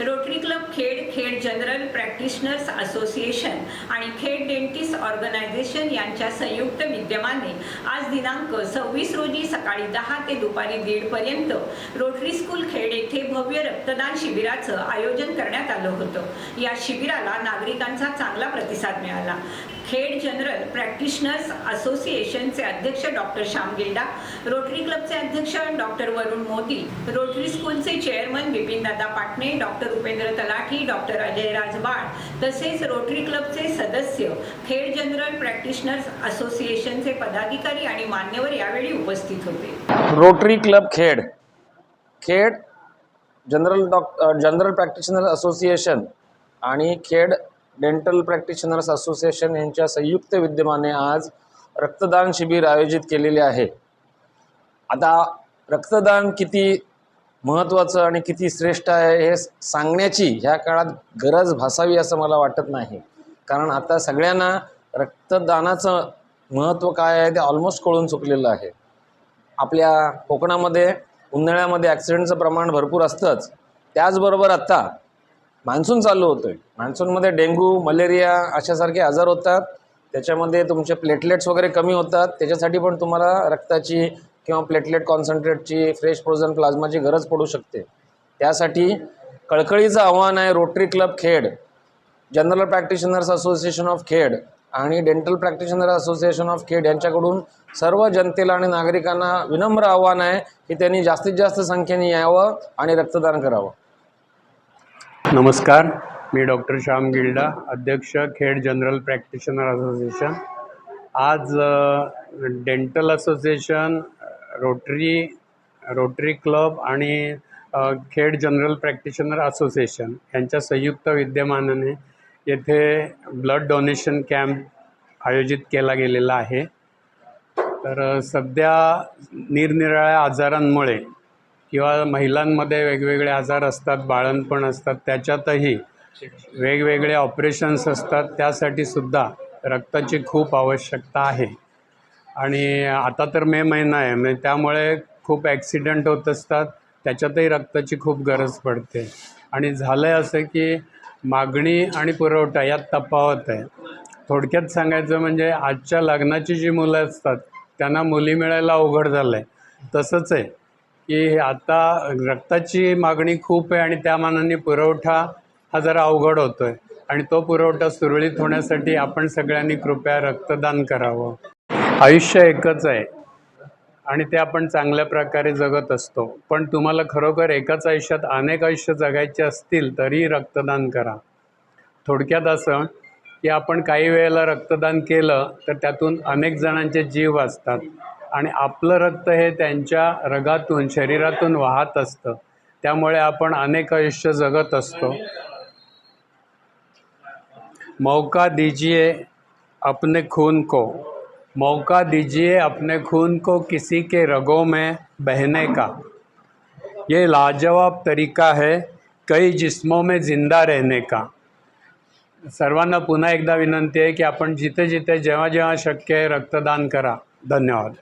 Rotary club Khed Khed general practitioners association आणि Khed dentist organisation यांच्या संयुक्त विद्यमाने आज दिनांक सव्वीस रोजी सकाळी दहा ते दुपारी दीडपर्यंत रोटरी स्कूल खेड येथे भव्य रक्तदान शिबिराचं आयोजन करण्यात आलं होतं. या शिबिराला नागरिकांचा चांगला प्रतिसाद मिळाला. खेड जनरल प्रॅक्टिशनर्स असोसिएशनचे अध्यक्ष डॉक्टर श्याम गिल्डा रोटरी क्लबचे अध्यक्ष डॉक्टर वरुण मोदी रोटरी स्कूलचे chairman Bipindada Patne doctor Upendra Talathi doctor Ajay राजबाळ तसेच रोटरी क्लबचे सदस्य खेड जनरल प्रॅक्टिशनर्स असोसिएशनचे पदाधिकारी आणि मान्यवर यावेळी उपस्थित होते. Rotary club Khed. Khed general doc general practitioner association आणि खेड डेंटल प्रॅक्टिशनर्स असोसिएशन यांच्या संयुक्त विद्यमाने आज रक्तदान शिबिर आयोजित केलेले आहे. आता रक्तदान किती महत्त्वाचं आणि किती श्रेष्ठ आहे हे सांगण्याची ह्या काळात गरज भासावी असं मला वाटत नाही. कारण आता सगळ्यांना रक्तदानाचं महत्त्व काय आहे ते ऑलमोस्ट कळून चुकलेलं आहे. आपल्या कोकणामध्ये उन्हाळ्यामध्ये ॲक्सिडेंटचं प्रमाण भरपूर असतंच. त्याचबरोबर आत्ता मान्सून चालू होतो आहे मान्सूनमध्ये डेंग्यू मलेरिया अशासारखे आजार होतात. त्याच्यामध्ये तुमचे प्लेटलेट्स वगैरे कमी होतात. त्याच्यासाठी पण तुम्हाला रक्ताची किंवा प्लेटलेट कॉन्सन्ट्रेटची फ्रेश फ्रोझन प्लाझ्माची गरज पडू शकते. त्यासाठी कळकळीचं आव्हान आहे rotary club Khed. General practitioners association of Khed. आणि dental practitioner association of Khed यांच्याकडून सर्व जनतेला आणि नागरिकांना विनम्र आव्हान आहे की त्यांनी जास्तीत जास्त संख्येने यावं आणि रक्तदान करावं. नमस्कार मी डॉक्टर श्याम गिल्डा अध्यक्ष खेड जनरल प्रॅक्टिशनर असोसिएशन आज dental association rotary rotary club आणि खेड जनरल प्रॅक्टिशनर असोसिएशन यांच्या संयुक्त विद्यमानाने येथे ब्लड डोनेशन कॅम्प आयोजित केला गेलेला आहे. तर सध्या निरनिराळ्या आजारांमुळे किंवा महिलांमध्ये वेगवेगळे आजार असतात बाळणपण असतात त्याच्यातही वेगवेगळे ऑपरेशन्स असतात त्यासाठी सुद्धा रक्ताची खूप आवश्यकता आहे. आणि आता तर मे महिना आहे म्हणजे त्यामुळे खूप ॲक्सिडेंट होत असतात त्याच्यातही रक्ताची खूप गरज पडते. आणि झालं आहे असं की मागणी आणि पुरवठा यात तफावत आहे. थोडक्यात सांगायचं म्हणजे आजच्या लग्नाची जी मुलं असतात त्यांना मुली मिळायला अवघड झालं आहे तसंच आहे की आता रक्ताची मागणी खूप आहे आणि त्या मानाने पुरवठा हा जरा अवघड होतो आहे आणि तो पुरवठा सुरळीत होण्यासाठी आपण सगळ्यांनी कृपया रक्तदान करावं. आयुष्य एकच आहे. आणि ते आपण चांगल्या प्रकारे जगत असतो. पण तुम्हाला खरोखर एकाच आयुष्यात अनेक आयुष्य जगायचे असतील तरी रक्तदान करा. थोडक्यात असं की आपण काही वेळेला रक्तदान केलं तर त्यातून अनेक जणांचे जीव वाचतात. आणि आपलं रक्त हे त्यांच्या रगातून शरीरातून वाहत असतं. त्यामुळे आपण अनेक आयुष्य जगत असतो. मौका दीजिए अपने खून को. मौका दीजिए अपने खून को किसी के रगों में बहने का। ये लाजवाब तरीका है कई जिस्मों में जिंदा रहने का। सर्वांना पुन्हा एकदा विनंती आहे की आपण जिथे जिथे जेव्हा जेव्हा शक्य आहे रक्तदान करा। धन्यवाद.